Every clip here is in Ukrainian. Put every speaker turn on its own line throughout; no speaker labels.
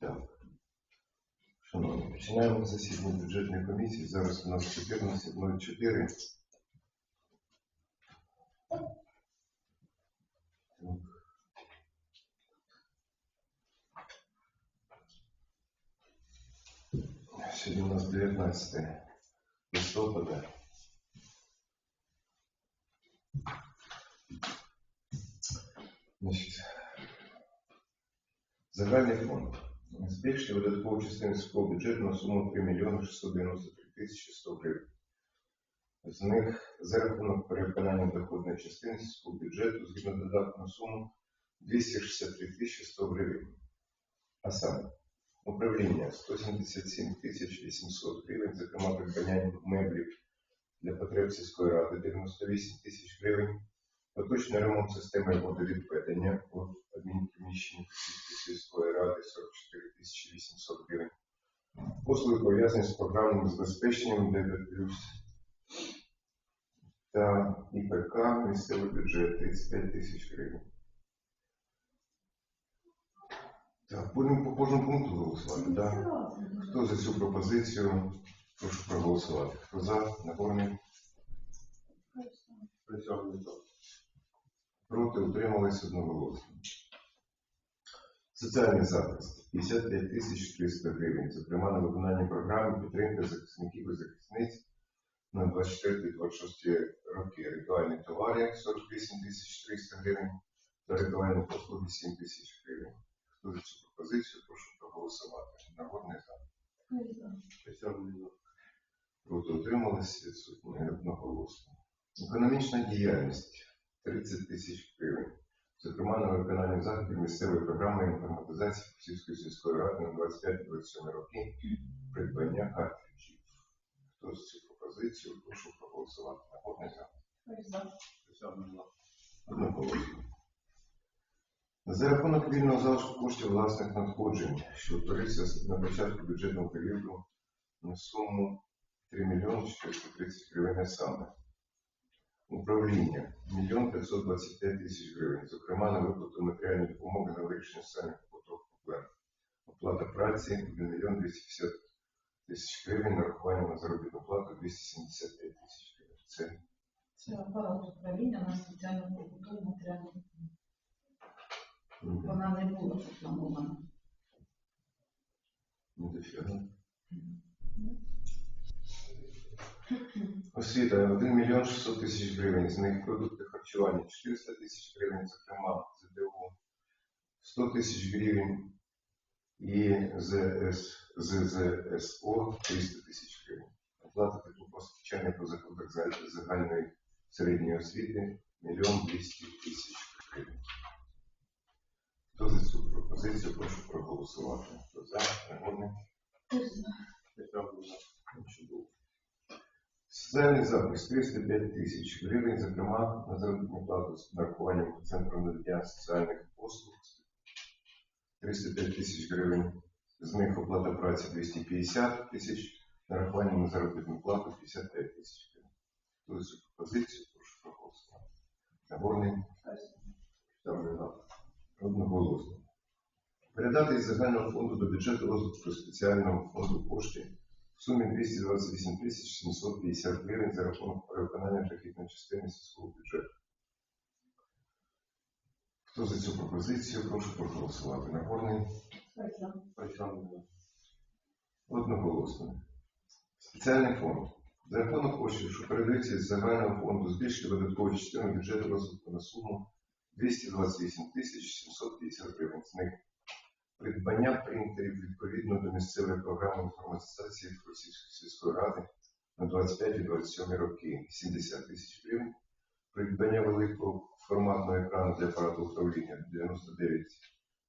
Так. Шановні, починаємо засідання бюджетної комісії. Зараз у нас 14.04. Так. Сьогодні у нас 19 листопада. Значить, загальний фонд. Збільшити видаткову частину сільського бюджету на суму 3 мільйони 693 тисячі 100 гривень. З них за рахунок переконання доходної частини сільського бюджету згідно додатку на суму 263 тисячі 100 гривень. А саме управління 177 тисяч 800 гривень, зокрема придбання меблів для потреб сільської ради 98 тисяч гривень, поточний ремонт системи водовідведення в адмінприміщенні сільської ради 44 тисячі 800 гривень, послуги пов'язані з програмним забезпеченням ДБ+, та ІПК місцевий бюджет 35 тисяч гривень. Так, будемо по кожному пункту голосувати, так? Хто за цю пропозицію? Прошу проголосувати. Хто за? Нагорний? Проти утримались одноголосно. Соціальний захист 55 тисяч 300 гривень, зокрема на виконання програми підтримки захисників і захисниць на 24-26 роки. Ритуальні товари 48 тисяч 300 гривень та ритуальні послуги 7 тисяч гривень. Хто за цю пропозицію, прошу проголосувати. Народний за. Проти утримались відсутні одноголосно. Економічна діяльність 30 тисяч гривень. Зокрема, на виконання заходів місцевої програми інформатизації Косівської сільської ради на 25-27 роки придбання картриджів. Хто за цю пропозицію, прошу проголосувати. Народний за. Одноголосно. За рахунок вільного залишку коштів власних надходжень, що утворився на початку бюджетного періоду на суму 3 мільйони 430 гривень саме. Управління 1 525 тисяч гривень, зокрема на виплату матеріальної допомоги на вирішення соціальних побутових проблем. Оплата праці 1 мільйон 250 тисяч гривень, нарахування на заробітну плату 275 тисяч гривень. Це
Це апарат управління на спеціальну побутову матеріальну.
мгм,
Вона не була запланована.
не дофіга. Освіта 1 мільйон 600 тисяч гривень, з них продукти харчування 400 тисяч гривень, зокрема ЗДУ 100 тисяч гривень і ЗС, ЗЗСО 300 тисяч гривень. Оплата теплопостачання по закладах загальної середньої освіти 1 200 тисяч гривень. Хто за цю пропозицію, прошу проголосувати. Хто за, нагодний? Соціальний захист 305 тисяч гривень, зокрема на заробітну плату з нарахуванням центру надання соціальних послуг 305 тисяч гривень, з них оплата праці 250 тисяч, нарахування на заробітну плату 55 тисяч гривень. Хто цю пропозицію, прошу проголосувати. Нагорний ставлю одноголосно. Передати із загального фонду до бюджету розвитку спеціального фонду кошти в сумі 228 тисяч 750 гривень за рахунок перевиконання дохідної частини сільського бюджету. Хто за цю пропозицію, прошу проголосувати. Нагорний одноголосно. Спеціальний фонд. За рахунок коштів, що передаються з загального фонду, збільшити видаткову частину бюджету розвитку на суму 228 тисяч 750 гривень. З них придбання принтерів відповідно до місцевої програми інформатизації Російської сільської ради на 25 і 27 роки 70 тисяч гривень, придбання великого форматного екрану для апарату управління 99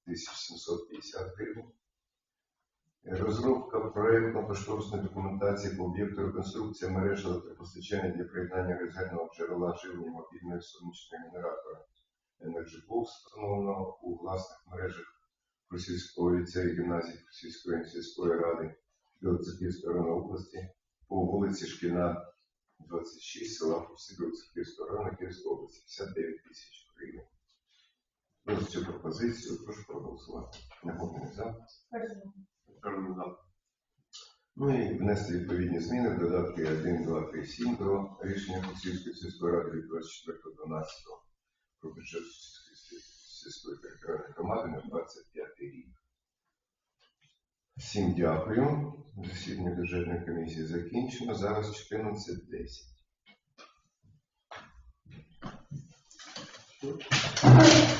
тисяч 750 гривень, розробка проєктно-кошторисної документації по об'єкту реконструкція мереж електропостачання для приєднання резервного джерела живлення мобільної сонячної генератора Energy Box, встановленого у власних мережах Російського ліцею гімназії Російської сільської ради Білоцерківської району області по вулиці Шкільна, 26, села Білоцерківського району Київської області, 59 тисяч гривень. За цю пропозицію, прошу проголосувати. Наповнений за.
За.
Ну і внести відповідні зміни додатки 1, 2, 3, 7 до рішення Косівської сільської ради від 24.12 про бюджет сільської територіальної громади на 25 рік. Всім дякую. Засідання бюджетної комісії закінчено. Зараз 14.10.